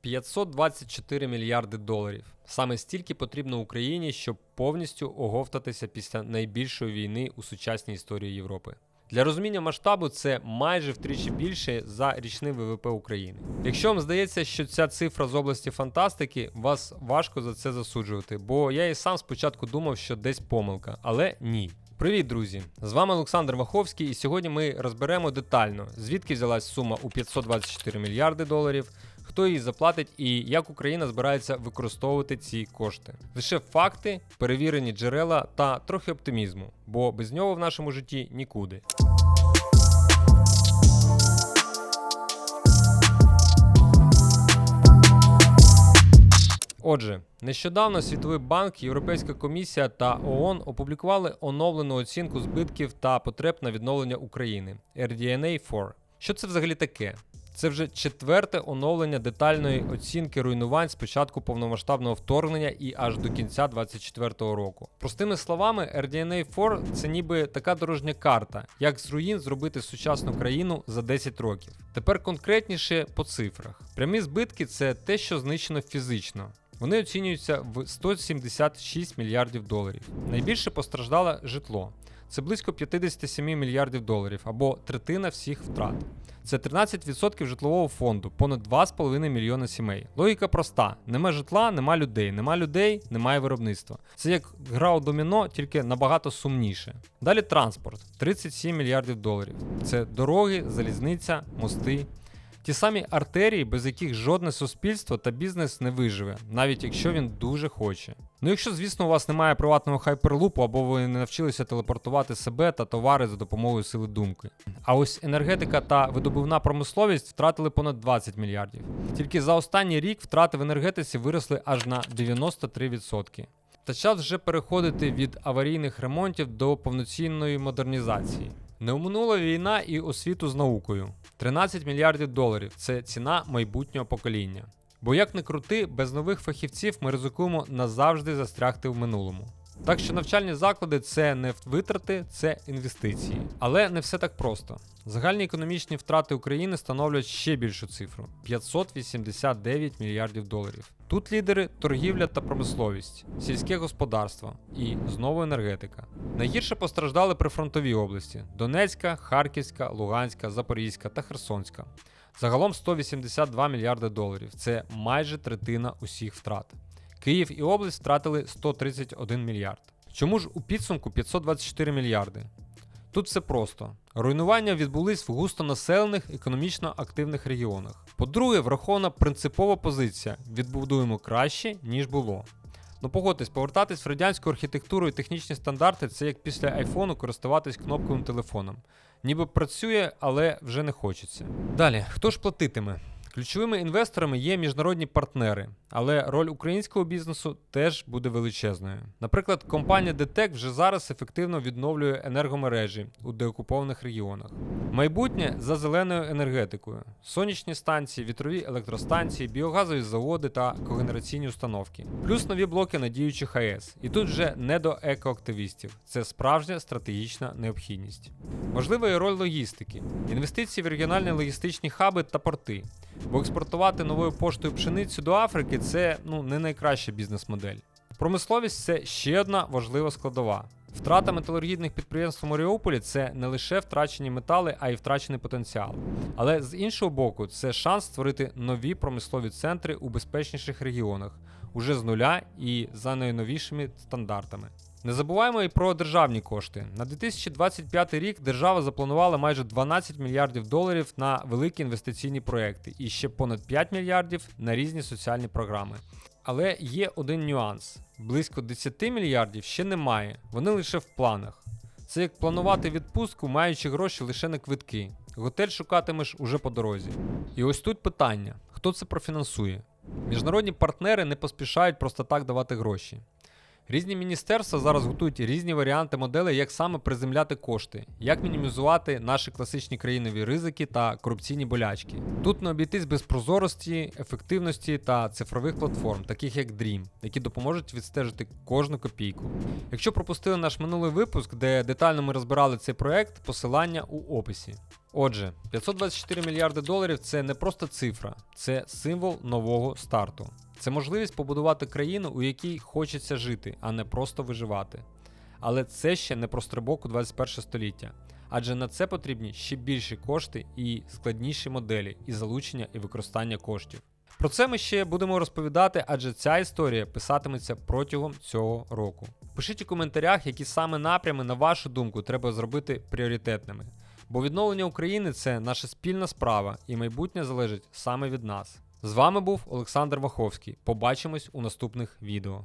524 мільярди доларів. Саме стільки потрібно Україні, щоб повністю оговтатися після найбільшої війни у сучасній історії Європи. Для розуміння масштабу це майже втричі більше за річний ВВП України. Якщо вам здається, що ця цифра з області фантастики, вас важко за це засуджувати, бо я і сам спочатку думав, що десь помилка, але ні. Привіт, друзі! З вами Олександр Ваховський, і сьогодні ми розберемо детально, звідки взялась сума у 524 мільярди доларів, хто її заплатить і як Україна збирається використовувати ці кошти. Лише факти, перевірені джерела та трохи оптимізму, бо без нього в нашому житті нікуди. Отже, нещодавно Світовий банк, Європейська комісія та ООН опублікували оновлену оцінку збитків та потреб на відновлення України RDNA 4. Що це взагалі таке? Це вже четверте оновлення детальної оцінки руйнувань з початку повномасштабного вторгнення і аж до кінця 2024 року. Простими словами, RDNA 4 це ніби така дорожня карта, як з руїн зробити сучасну країну за 10 років. Тепер конкретніше по цифрах. Прямі збитки це те, що знищено фізично. Вони оцінюються в 176 мільярдів доларів. Найбільше постраждало житло. Це близько 57 мільярдів доларів або третина всіх втрат. Це 13% житлового фонду, понад 2,5 мільйона сімей. Логіка проста: нема житла, нема людей, нема людей, немає виробництва. Це як гра у доміно, тільки набагато сумніше. Далі транспорт 37 мільярдів доларів. Це дороги, залізниця, мости. Ті самі артерії, без яких жодне суспільство та бізнес не виживе, навіть якщо він дуже хоче. Ну якщо, звісно, у вас немає приватного хайперлупу, або ви не навчилися телепортувати себе та товари за допомогою сили думки. А ось енергетика та видобувна промисловість втратили понад 20 мільярдів. Тільки за останній рік втрати в енергетиці виросли аж на 93%. Та час вже переходити від аварійних ремонтів до повноцінної модернізації. Не оминула війна і освіту з наукою. 13 мільярдів доларів це ціна майбутнього покоління. Бо як не крути, без нових фахівців ми ризикуємо назавжди застрягти в минулому. Так що навчальні заклади це не витрати, це інвестиції. Але не все так просто. Загальні економічні втрати України становлять ще більшу цифру 589 мільярдів доларів. Тут лідери торгівля та промисловість, сільське господарство і знову енергетика. Найгірше постраждали прифронтові області: Донецька, Харківська, Луганська, Запорізька та Херсонська. Загалом 182 мільярди доларів. Це майже третина усіх втрат. Київ і область втратили 131 мільярд. Чому ж у підсумку 524 мільярди? Тут все просто. Руйнування відбулись в густонаселених економічно активних регіонах. По-друге, врахована принципова позиція: відбудуємо краще, ніж було. Ну погодьтесь, повертатись в радянську архітектуру і технічні стандарти це як після айфону користуватись кнопковим телефоном. Ніби працює, але вже не хочеться. Далі, хто ж платитиме? Ключовими інвесторами є міжнародні партнери, але роль українського бізнесу теж буде величезною. Наприклад, компанія ДТЕК вже зараз ефективно відновлює енергомережі у деокупованих регіонах. Майбутнє за зеленою енергетикою: сонячні станції, вітрові електростанції, біогазові заводи та когенераційні установки, плюс нові блоки на діючих АЕС. І тут вже не до екоактивістів. Це справжня стратегічна необхідність. Важлива і роль логістики, інвестиції в регіональні логістичні хаби та порти. Бо експортувати новою поштою пшеницю до Африки це ну не найкраща бізнес-модель. Промисловість це ще одна важлива складова. Втрата металургійних підприємств у Маріуполі це не лише втрачені метали, а й втрачений потенціал. Але з іншого боку, це шанс створити нові промислові центри у безпечніших регіонах, уже з нуля і за найновішими стандартами. Не забуваємо і про державні кошти. На 2025 рік держава запланувала майже 12 мільярдів доларів на великі інвестиційні проекти і ще понад 5 мільярдів на різні соціальні програми. Але є один нюанс: близько 10 мільярдів ще немає, вони лише в планах. Це як планувати відпустку, маючи гроші лише на квитки. Готель шукатимеш уже по дорозі. І ось тут питання: хто це профінансує? Міжнародні партнери не поспішають просто так давати гроші. Різні міністерства зараз готують різні варіанти моделей, як саме приземляти кошти, як мінімізувати наші класичні країнові ризики та корупційні болячки. Тут не обійтись без прозорості, ефективності та цифрових платформ, таких як Dream, які допоможуть відстежити кожну копійку. Якщо пропустили наш минулий випуск, де детально ми розбирали цей проект, посилання у описі. Отже, 524 мільярди доларів це не просто цифра, це символ нового старту. Це можливість побудувати країну, у якій хочеться жити, а не просто виживати. Але це ще не про стрибок у 21 століття, адже на це потрібні ще більші кошти і складніші моделі і залучення і використання коштів. Про це ми ще будемо розповідати, адже ця історія писатиметься протягом цього року. Пишіть у коментарях, які саме напрями, на вашу думку, треба зробити пріоритетними. Бо відновлення України це наша спільна справа, і майбутнє залежить саме від нас. З вами був Олександр Ваховський. Побачимось у наступних відео.